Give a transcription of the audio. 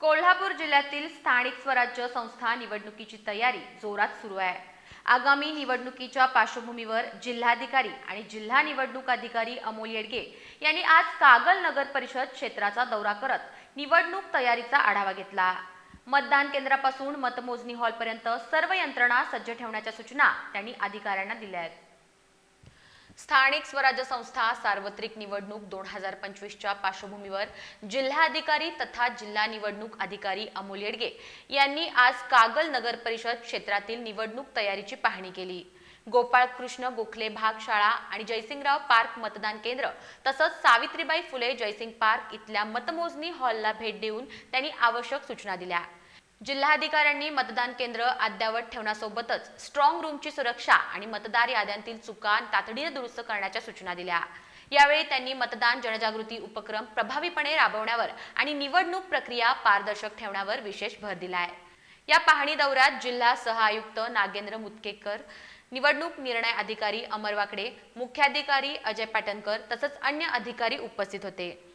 कोल्हापूर जिल्ह्यातील स्थानिक स्वराज्य संस्था निवडणुकीची तयारी जोरात सुरू आहे. आगामी निवडणुकीच्या पार्श्वभूमीवर जिल्हाधिकारी आणि जिल्हा निवडणूक अधिकारी अमोल येडगे यांनी आज कागल नगर परिषद क्षेत्राचा दौरा करत निवडणूक तयारीचा आढावा घेतला. मतदान केंद्रापासून मतमोजणी हॉलपर्यंत सर्व यंत्रणा सज्ज ठेवण्याच्या सूचना त्यांनी अधिकाऱ्यांना दिल्या आहेत. स्थानिक स्वराज्य संस्था सार्वत्रिक निवडणूक दोन हजार पंचवीसच्या पार्श्वभूमीवर जिल्हाधिकारी तथा जिल्हा निवडणूक अधिकारी अमोल येडगे यांनी आज कागल नगर परिषद क्षेत्रातील निवडणूक तयारीची पाहणी केली. गोपाळकृष्ण गोखले भाग शाळा आणि जयसिंगराव पार्क मतदान केंद्र तसंच सावित्रीबाई फुले जयसिंग पार्क इथल्या मतमोजणी हॉलला भेट देऊन त्यांनी आवश्यक सूचना दिल्या. जिल्हाधिकाऱ्यांनी मतदान केंद्र अद्ययावत ठेवण्यासोबतच स्ट्रॉंग रूमची सुरक्षा आणि मतदार याद्यांतील चुका तातडीने दुरुस्त करण्याच्या सूचना दिल्या. यावेळी त्यांनी मतदान जनजागृती उपक्रम प्रभावीपणे राबवण्यावर आणि निवडणूक प्रक्रिया पारदर्शक ठेवण्यावर विशेष भर दिलाय. या पाहणी दौऱ्यात जिल्हा सह आयुक्त नागेंद्र मुतकेकर निवडणूक निर्णय अधिकारी अमर वाकडे मुख्याधिकारी अजय पाटणकर तसंच अन्य अधिकारी उपस्थित होते.